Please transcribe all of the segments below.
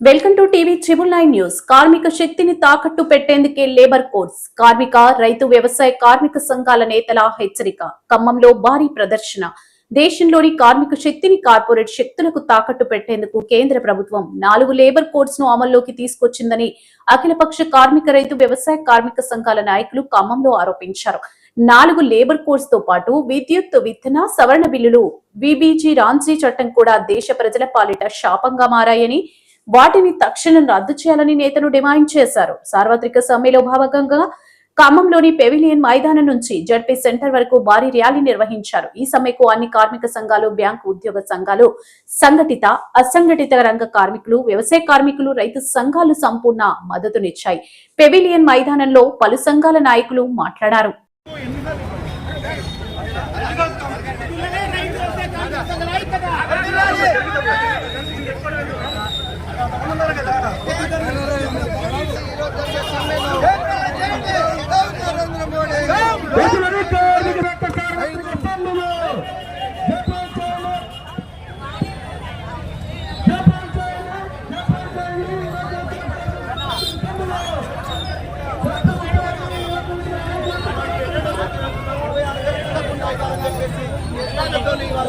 Welcome to TV triple nine news. కార్మిక శక్తిని తాకట్టు పెట్టేందుకే లేబర్ కోడ్స్. కార్మిక రైతు వ్యవసాయ కార్మిక సంఘాల నేతల హెచ్చరిక. ఖమ్మంలో భారీ ప్రదర్శన. దేశంలోని కార్మిక శక్తిని కార్పొరేట్ శక్తులకు తాకట్టు పెట్టేందుకు కేంద్ర ప్రభుత్వం నాలుగు లేబర్ కోడ్స్ను అమల్లోకి తీసుకొచ్చిందని అఖిలపక్ష కార్మిక రైతు వ్యవసాయ కార్మిక సంఘాల నాయకులు ఖమ్మంలో ఆరోపించారు. నాలుగు లేబర్ కోడ్స్తో పాటు విద్యుత్ విత్తన సవరణ బిల్లులు బీబీజీ రాంజీ చట్టం కూడా దేశ ప్రజల పాలిట శాపంగా మారాయని వాటిని తక్షణం రద్దు చేయాలని నేతలు డిమాండ్ చేశారు. సార్వత్రిక సమ్మెలో భాగంగా ఖమ్మంలోని పెవిలియన్ మైదానం నుంచి జడ్పీ సెంటర్ వరకు భారీ ర్యాలీ నిర్వహించారు. ఈ సమ్మెకు అన్ని కార్మిక సంఘాలు బ్యాంకు ఉద్యోగ సంఘాలు సంఘటిత అసంఘటిత రంగ కార్మికులు వ్యవసాయ కార్మికులు రైతు సంఘాలు సంపూర్ణ మద్దతునిచ్చాయి. పెవిలియన్ మైదానంలో పలు సంఘాల నాయకులు మాట్లాడారు. చెప్పేసి ఇవాళ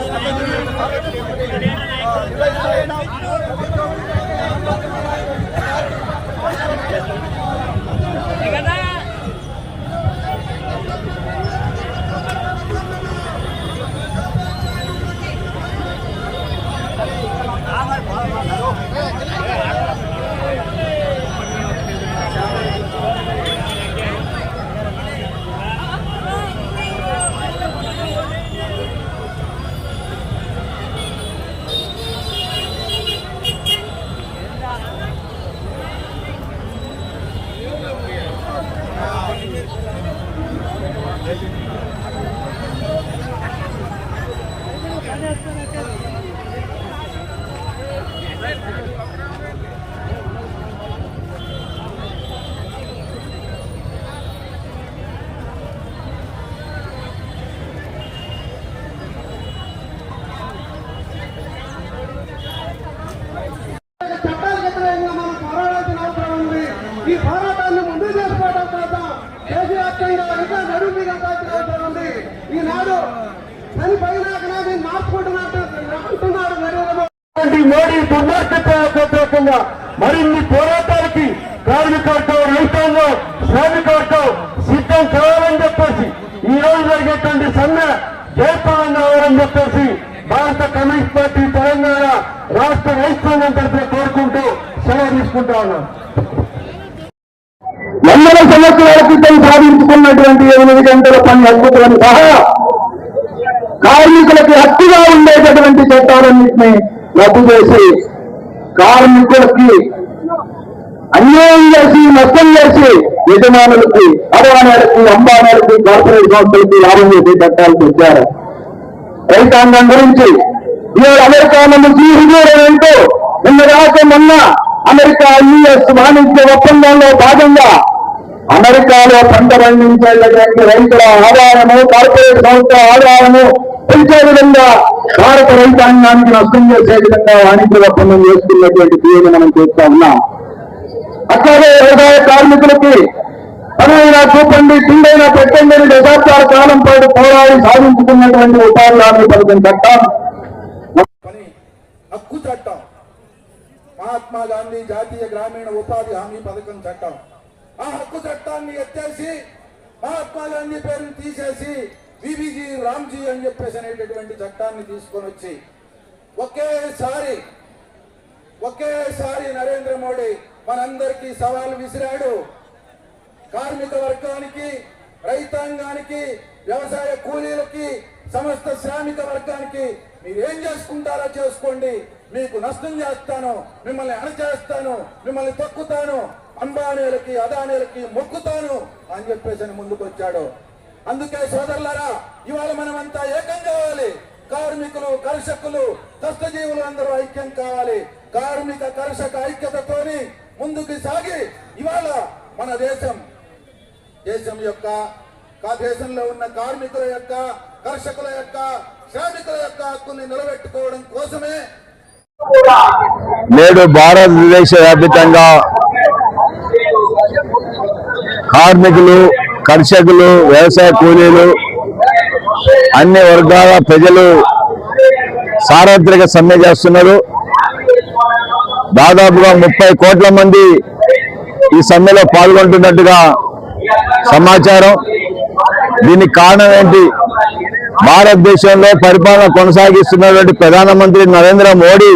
Gracias. ఇంకా మీద అవసరం ఉంది. ఈనాడు చనిపోయినాక నేను మార్చుకుంటున్నట్టు అంటున్నారు నరేంద్ర మోడీ. మోడీ దుర్మార్గంగా మరిన్ని పోరాటాలకి కార్మిక వర్గం రైతాంగం శ్రామిక వర్గం సిద్ధం కావాలని చెప్పేసి ఈ రోజు జరిగేటువంటి సమ్మె జయప్రదం కావాలని చెప్పేసి భారత కమ్యూనిస్ట్ పార్టీ తెలంగాణ రాష్ట్ర రైతాంగం తరఫున కోరుకుంటూ సెలవు తీసుకుంటా ఉన్నాం. వందల సంవత్సరాల క్రితం సాధించుకున్నటువంటి ఎనిమిది గంటల పని అద్భుతం సహా కార్మికులకి హక్కుగా ఉండేటటువంటి చట్టాలన్నింటినీ రద్దు చేసి కార్మికులకి అన్యాయం చేసి నష్టం చేసి యజమానులకి అరవాణాలకి అంబానాలకి కార్పొరేట్ సంస్థలకి లాభం చేసే చట్టాలు తెచ్చారు రైతాంగం గురించి ఇవాళ అమెరికా నుంచి అంటూ నిన్న రాక మొన్న అమెరికా యుఎస్ వాణిజ్య ఒప్పందంలో భాగంగా అమెరికాలో పంట పండించేటటువంటి రైతుల ఆదాయము కార్పొరేట్ సంస్థ ఆదాయము పెంచే విధంగా భారత రైతాంగానికి నష్టం చేసే విధంగా వాణిజ్య ఒప్పందం చేసుకున్నటువంటి తీరుని మనం చూస్తా ఉన్నాం. అట్లాగే వ్యవసాయ కార్మికులకి పనైనా చూపండి తిండైనా పెట్టండి అని దశాబ్దాల కాలం పాటు పోరాడి సాధించుకున్నటువంటి ఉపాధి హామీ పథకం చట్టం. హక్కు చట్టం. మహాత్మా గాంధీ జాతీయ గ్రామీణ ఉపాధి హామీ పథకం చట్టం. ఆ హక్కు చట్టాన్ని ఎత్తేసి మహాత్మా గాంధీ పేరును తీసేసి బీబీజీ రామ్జీ అని చెప్పేసి అనేటటువంటి చట్టాన్ని తీసుకొని వచ్చి ఒకేసారి ఒకేసారి నరేంద్ర మోడీ మనందరికీ సవాల్ విసిరాడు. కార్మిక వర్గానికి రైతాంగానికి వ్యవసాయ కూలీలకి సమస్త శ్రామిక వర్గానికి మీరేం చేసుకుంటారో చేసుకోండి. మీకు నష్టం చేస్తాను మిమ్మల్ని అణచేస్తాను మిమ్మల్ని తొక్కుతాను. అంబానీలకి అదానీలకి మొక్కుతాను అని చెప్పేసి ముందుకు వచ్చాడు అందుకే సోదరులారా ఇవాళ మనమంతా ఏకం కావాలి. కార్మికులు కర్షకులు కష్టజీవులు అందరూ ఐక్యం కావాలి. కార్మిక కర్షక ఐక్యతతోని ముందుకు సాగి ఇవాళ మన దేశం దేశం యొక్క ఆ దేశంలో ఉన్న కార్మికుల యొక్క కర్షకుల యొక్క శ్రామికుల యొక్క హక్కుల్ని నిలబెట్టుకోవడం కోసమే నేడు భారతదేశ వ్యాపితంగా కార్మికులు కర్షకులు వ్యవసాయ కూలీలు అన్ని వర్గాల ప్రజలు సార్వత్రిక సమ్మె చేస్తున్నారు. దాదాపుగా ముప్పై కోట్ల మంది ఈ సమ్మెలో పాల్గొంటున్నట్టుగా సమాచారం. దీనికి కారణం ఏంటి? భారతదేశంలో పరిపాలన కొనసాగిస్తున్నటువంటి ప్రధానమంత్రి నరేంద్ర మోడీ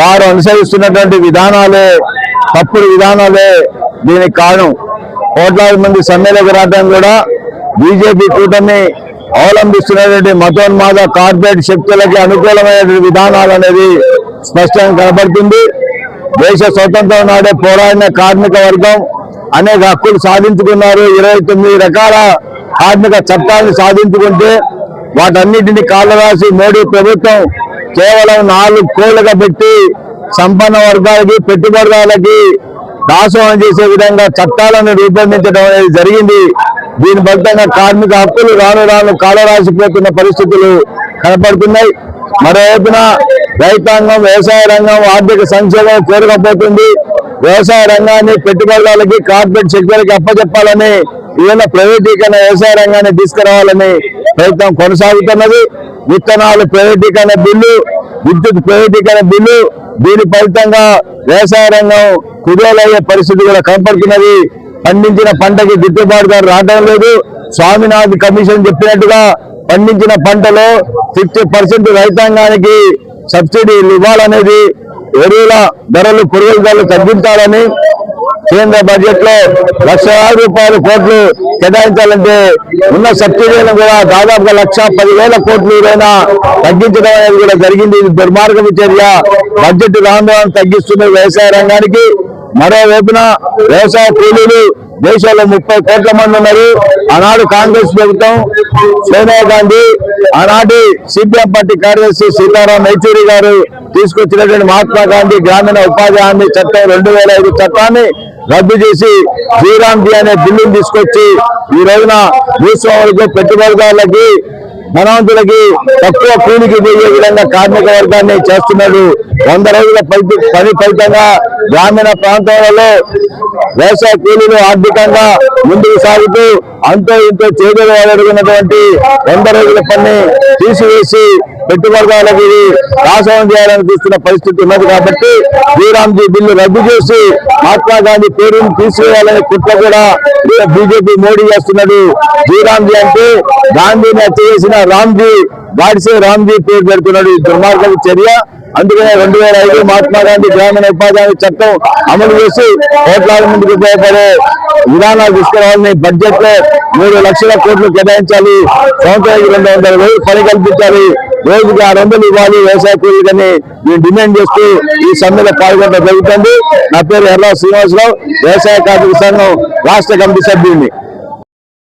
వారు అనుసరిస్తున్నటువంటి విధానాలే తప్పుడు విధానాలే దీనికి కారణం. కోట్లాది మంది సమ్మెలకు రావడం కూడా బీజేపీ కూటమి అవలంబిస్తున్నటువంటి మతోన్మాద కార్పొరేట్ శక్తులకి అనుకూలమైనటువంటి విధానాలు అనేది స్పష్టంగా కనబడుతుంది. దేశ స్వతంత్రం నాడే పోరాడిన కార్మిక వర్గం అనేక హక్కులు సాధించుకున్నారు. ఇరవై తొమ్మిది రకాల కార్మిక చట్టాలను సాధించుకుంటే వాటన్నిటిని కాళ్ళరాసి మోడీ ప్రభుత్వం కేవలం నాలుగు కోళ్ళుగా పెట్టి సంపన్న వర్గాలకి పెట్టుబడిదారులకి దాసోహం చేసే విధంగా చట్టాలను రూపొందించడం అనేది జరిగింది. దీని ఫలితంగా కార్మిక హక్కులు రాను రాను కాలరాసిపోతున్న పరిస్థితులు కనపడుతున్నాయి. మరోవైపున రైతాంగం వ్యవసాయ రంగం ఆర్థిక సంక్షేమం కోరకపోతుంది. వ్యవసాయ రంగాన్ని పెట్టుబడులకి కార్పొరేట్ శక్తులకి అప్పచెప్పాలని ఈవేళ ప్రైవేటీకరణ వ్యవసాయ రంగాన్ని తీసుకురావాలని ప్రయత్నం కొనసాగుతున్నది. విత్తనాలు ప్రైవేటీకరణ బిల్లు విద్యుత్ ప్రైవేటీకరణ బిల్లు దీని ఫలితంగా వ్యవసాయ రంగం కుదేలయ్యే పరిస్థితి కూడా కనపడుతున్నది. పండించిన పంటకి గిట్టుబాటు ధర రావడం లేదు. స్వామినాథ్ కమిషన్ చెప్పినట్టుగా పండించిన పంటలో ఫిఫ్టీ పర్సెంట్ రైతాంగానికి సబ్సిడీలు ఇవ్వాలనేది ఎరువుల ధరలు పురుగుల ధరలు తగ్గించాలని కేంద్ర బడ్జెట్లో లక్షలాది రూపాయల కోట్లు కేటాయించాలంటే ఉన్న సబ్సిడీలను కూడా దాదాపుగా లక్ష పదివేల కోట్లు ఏదైనా తగ్గించడం అనేది కూడా జరిగింది. ఇది దుర్మార్గం చర్య బడ్జెట్ రాను తగ్గిస్తున్న వ్యవసాయ రంగానికి. మరోవైపున వ్యవసాయ కూలీలు దేశంలో ముప్పై కోట్ల మంది ఉన్నారు. ఆనాడు కాంగ్రెస్ ప్రభుత్వం సోనియా గాంధీ ఆనాటి సిపిఎం పార్టీ కార్యదర్శి సీతారాం యేచూరి గారు తీసుకొచ్చినటువంటి మహాత్మా గాంధీ గ్రామీణ ఉపాధి హామీ చట్టం రెండు వేల ఐదు చట్టాన్ని రద్దు చేసి శ్రీరామ్జీ అనే బిల్లును తీసుకొచ్చి ఈ రోజున భూస్వాములకు పెట్టుబడిదారులకి ధనవంతులకి తక్కువ కూలికి పోయే విధంగా కార్మిక వర్గాన్ని చేస్తున్నాడు. వంద రోజుల ఫలిత పని ఫలితంగా గ్రామీణ ప్రాంతాలలో వ్యవసాయ కూలీలు ఆర్థికంగా ముందుకు సాగుతూ అంతో ఇంతో చేదలు అడుగున్నటువంటి వంద రోజుల పని తీసివేసి పెట్టుబడిదారులకు ఇది నాశనం చేయాలని చూస్తున్న పరిస్థితి ఉన్నది కాబట్టి శ్రీరామ్జీ బిల్లు రద్దు చేసి మహాత్మా గాంధీ పేరును తీసివేయాలని కుట్ర కూడా బీజేపీ మోడీ చేస్తున్నది. శ్రీరామ్జీ అంటే గాంధీని హత్య చేసిన రామ్జీ గాడ్సే రామ్జీ పేరు పెడుతున్నాడు ఈ చర్య. అందుకనే రెండు వేల ఐదు మహాత్మా గాంధీ గ్రామీణ ఉపాధి చట్టం అమలు చేసి కోట్లాది మందికి ఉపయోగపడే విధానాలు తీసుకురావాలని బడ్జెట్లో మూడు లక్షల కోట్లు కేటాయించాలి. సంవత్సరానికి రెండు వందల వేలు పని కల్పించాలి. రోజుకి ఆరు వందలు ఇవ్వాలి వ్యవసాయ కూలీలని మేము డిమాండ్ చేస్తూ ఈ సమ్మెలో పాల్గొనడం జరుగుతుంది. నా పేరు ఎర్రా శ్రీనివాసరావు వ్యవసాయ కార్మిక సంఘం రాష్ట్ర కమిటీ సభ్యుడిని.